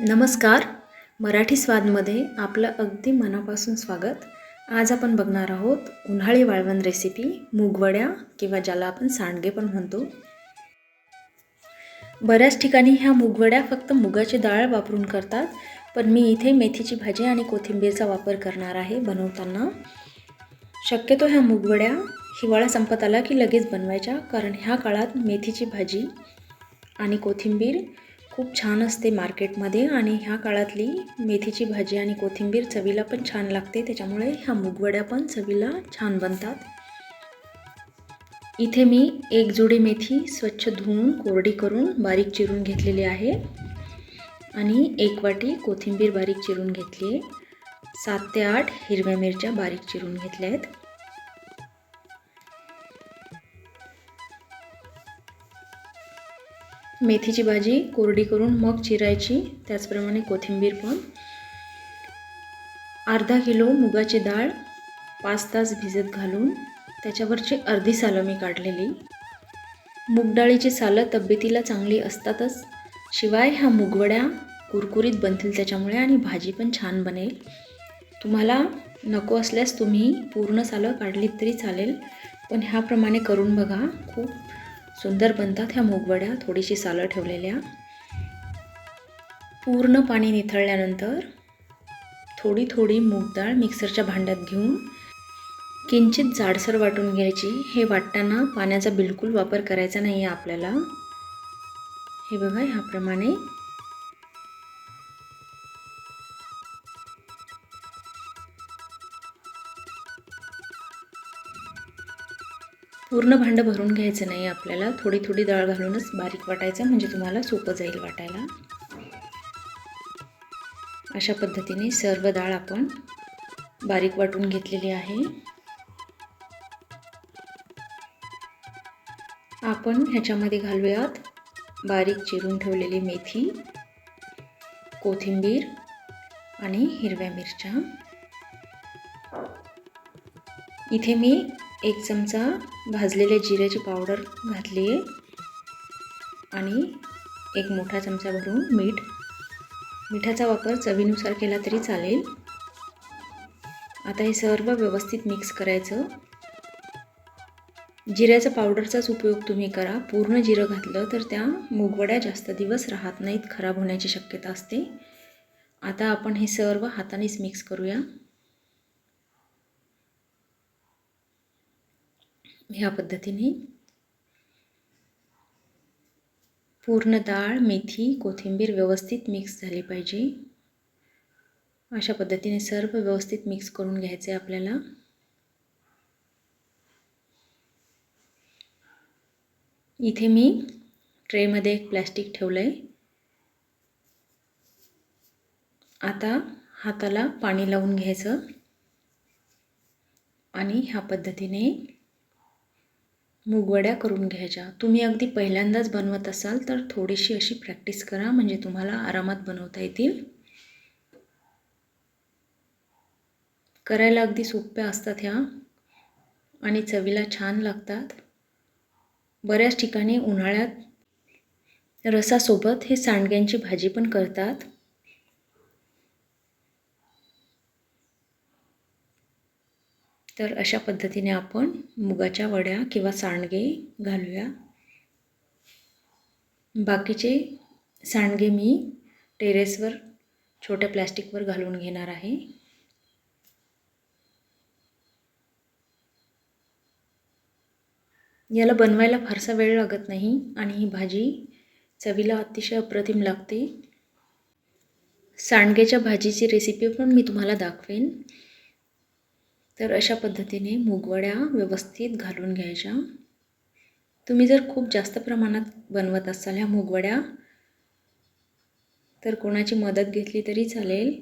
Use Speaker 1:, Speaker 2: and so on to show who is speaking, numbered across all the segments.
Speaker 1: नमस्कार. मराठी स्वादमध्ये आपलं अगदी मनापासून स्वागत. आज आपण बघणार आहोत उन्हाळी वाळवण रेसिपी मूगवड्या किंवा ज्याला आपण सांडगे पण म्हणतो. बऱ्याच ठिकाणी ह्या मूगवड्या फक्त मुगाची डाळ वापरून करतात पण मी इथे मेथीची भाजी आणि कोथिंबीरचा वापर करणार आहे बनवताना. शक्यतो ह्या मुगवड्या हिवाळा संपत आला की लगेच बनवायच्या कारण ह्या काळात मेथीची भाजी आणि कोथिंबीर खूप छान असते मार्केटमध्ये आणि ह्या काळातली मेथीची भाजी आणि कोथिंबीर चवीला पण छान लागते. त्याच्यामुळे ह्या मुगवड्या पण चवीला छान बनतात. इथे मी एक जुडी मेथी स्वच्छ धुवून कोरडी करून बारीक चिरून घेतलेली आहे. आणि एक वाटी कोथिंबीर बारीक चिरून घेतली आहे. सात ते आठ हिरव्या मिरच्या बारीक चिरून घेतल्या आहेत. मेथीची भाजी कोरडी करून मग चिरायची त्याचप्रमाणे कोथिंबीर पण. अर्धा किलो मुगाची डाळ पाच तास भिजत घालून त्याच्यावरची अर्धी सालं मी काढलेली. मूगडाळीची सालं तब्येतीला चांगली असतातच शिवाय ह्या मुगवड्या कुरकुरीत बनतील त्याच्यामुळे आणि भाजी पण छान बनेल. तुम्हाला नको असल्यास तुम्ही पूर्ण सालं काढलीत तरी चालेल पण ह्याप्रमाणे करून बघा खूप सुंदर बनतात ह्या मूगवड्या थोडीशी सालं ठेवलेल्या. पूर्ण पाणी निथळल्यानंतर थोडी थोडी मूग डाळ मिक्सरच्या भांड्यात घेऊन किंचित जाडसर वाटून घ्यायची. हे वाटताना पाण्याचा बिलकुल वापर करायचा नाही आहे आपल्याला. हे बघा ह्याप्रमाणे पूर्ण भांडं भरून घ्यायचं नाही आपल्याला. थोडी थोडी डाळ घालूनच बारीक वाटायचं म्हणजे तुम्हाला सोपं जाईल वाटायला. अशा पद्धतीने सर्व डाळ आपण बारीक वाटून घेतलेली आहे. आपण ह्याच्यामध्ये घालूयात बारीक चिरून ठेवलेली मेथी कोथिंबीर आणि हिरव्या मिरच्या. इथे मी एक चमचा भाजलेल्या जिऱ्याची पावडर घातली आहे आणि एक मोठा चमचा भरून मीठ. मिठाचा वापर चवीनुसार केला तरी चालेल. आता हे सर्व व्यवस्थित मिक्स करायचं. जिऱ्याचा पावडरचाच उपयोग तुम्ही करा. पूर्ण जिरं घातलं तर त्या मुगवड्या जास्त दिवस राहत नाहीत खराब होण्याची शक्यता असते. आता आपण हे सर्व हातानेच मिक्स करूया. ह्या पद्धतीने. पूर्ण डाळ मेथी कोथिंबीर व्यवस्थित मिक्स झाली पाहिजे. अशा पद्धतीने सर्व व्यवस्थित मिक्स करून घ्यायचं आहे आपल्याला. इथे मी ट्रेमध्ये एक प्लॅस्टिक ठेवलं आहे आता हाताला पाणी लावून घ्यायचं. आणि ह्या पद्धतीने मुगवड्या करून घ्यायच्या. तुम्ही अगदी पहिल्यांदाच बनवत असाल तर थोडीशी अशी प्रॅक्टिस करा म्हणजे तुम्हाला आरामात बनवता येतील. करायला अगदी सोप्या असतात ह्या. आणि चवीला छान लागतात. बऱ्याच ठिकाणी उन्हाळ्यात रसासोबत हे सांडग्यांची भाजी पण करतात. तर अशा पद्धतीने आपण मुगाच्या वड्या किंवा सांडगे घालूया. बाकीचे सांडगे मी टेरेसवर छोट्या प्लॅस्टिकवर घालून घेणार आहे. याला बनवायला फारसा वेळ लागत नाही आणि ही भाजी चवीला अतिशय अप्रतिम लागते. सांडग्याच्या भाजीची रेसिपी पण मी तुम्हाला दाखवेन. तर अशा पद्धतीने मुगवड्या व्यवस्थित घालून घ्यायच्या. तुम्ही जर खूप जास्त प्रमाणात बनवत असाल ह्या मुगवड्या तर कोणाची मदत घेतली तरी चालेल.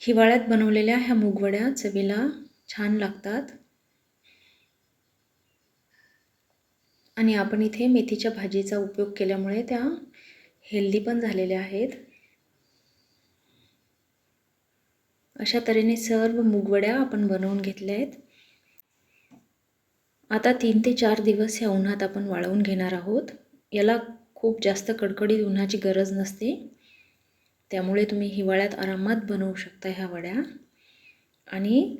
Speaker 1: हिवाळ्यात बनवलेल्या ह्या मुगवड्या चवीला छान लागतात. आणि आपण इथे मेथीच्या भाजीचा उपयोग केल्यामुळे त्या हेल्दी पण झालेल्या आहेत. अशा तऱ्हेने सर्व मुगवड्या आपण बनवून घेतल्या आहेत. आता तीन ते चार दिवस ह्या उन्हात आपण वाळवून घेणार आहोत. याला खूप जास्त कडकडीत उन्हाची गरज नसते. त्यामुळे तुम्ही हिवाळ्यात आरामात बनवू शकता ह्या वड्या. आणि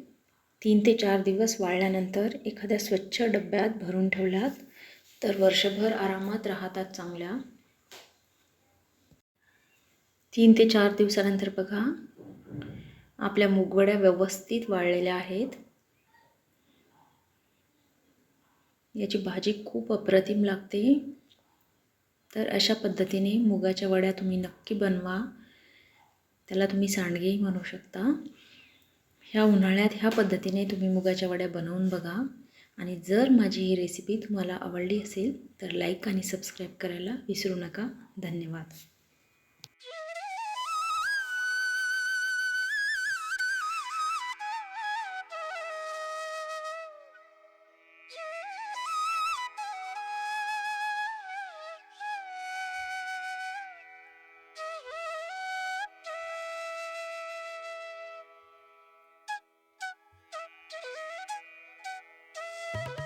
Speaker 1: तीन ते चार दिवस वाळल्यानंतर एखाद्या स्वच्छ डब्यात भरून ठेवल्यात तर वर्षभर आरामात राहतात चांगल्या. तीन ते चार दिवसानंतर बघा आपल्या मुगवड्या व्यवस्थित वाळलेल्या आहेत. याची भाजी खूप अप्रतिम लागते. तर अशा पद्धतीने मुगाच्या वड्या तुम्ही नक्की बनवा. त्याला तुम्ही सांडगेही म्हणू शकता. ह्या उन्हाळ्यात ह्या पद्धतीने तुम्ही मुगाच्या वड्या बनवून बघा. आणि जर माझी ही रेसिपी तुम्हाला आवडली असेल तर लाईक आणि सबस्क्राईब करायला विसरू नका. धन्यवाद. Thank you.